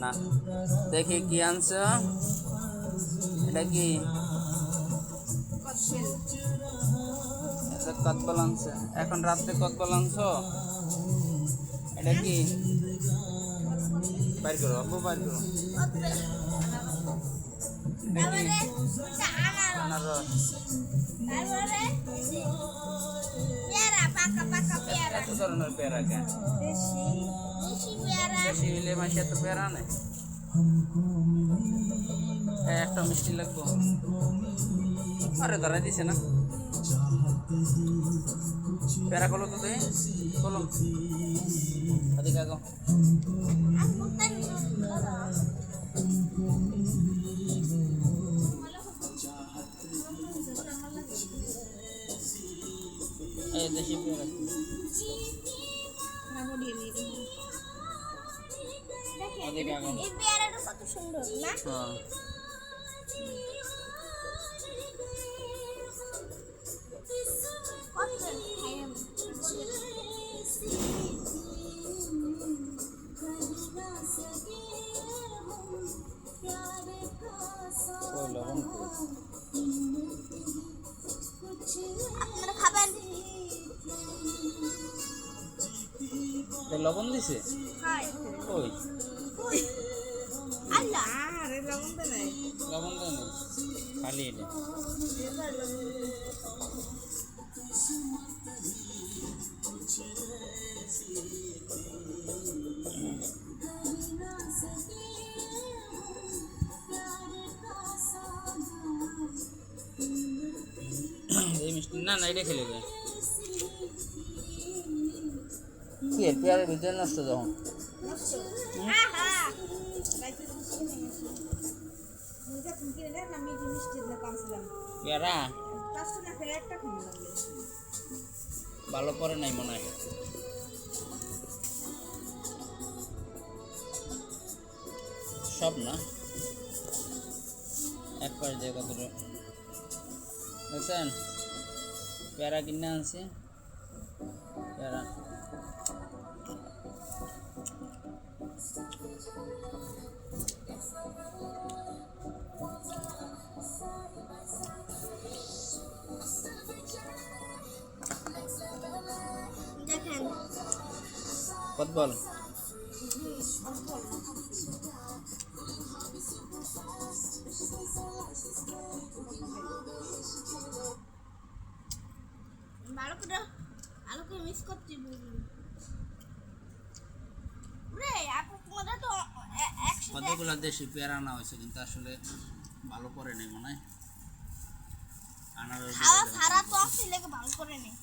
না দেখি কি আনছ এটা কি এটা কতবল আনছে এখন রাত্রে কতবল আনছ এটা কি বাইর করো আব্বু বাইর করো এটা কি আনারস এত ধরনের পেয়ারা কেন বেশি হইলে মাসে এত পেয়ারা নেই একটা মিষ্টি লাগবো আরে ধরা দিছে না পেয়ারা কলো তো তুই কলম ওদিকে আগো এই দেশি পেয়ারা এই পেয়ারাটা কত সুন্দর না? হ্যাঁ? আপনারা খাবেন? লবণ দিছে? হয়। ওই। আল্লাহ লবণ দেয় না খালি এটা এই মিষ্টি না না এটা খেলে গে কি এর পেয়ারের ভিতরে নষ্ট যখন আহা পেয়ারা? ভালো পরে নাই মনে হয়। সব না? এক পাশ দিয়ে কতটা দেখছেন? পেয়ারা কিনে আনছি। পেয়ারা। কত বল? ভালো করে ভালো করে মিস করছি রে আপু তোমাদের তো কতগুলো দেশি পেয়ারা আনা হয়েছে কিন্তু আসলে ভালো পরে নেই মনে হয়। আনারস খাওয়া সারা তো আসলে ভালো করে নেই।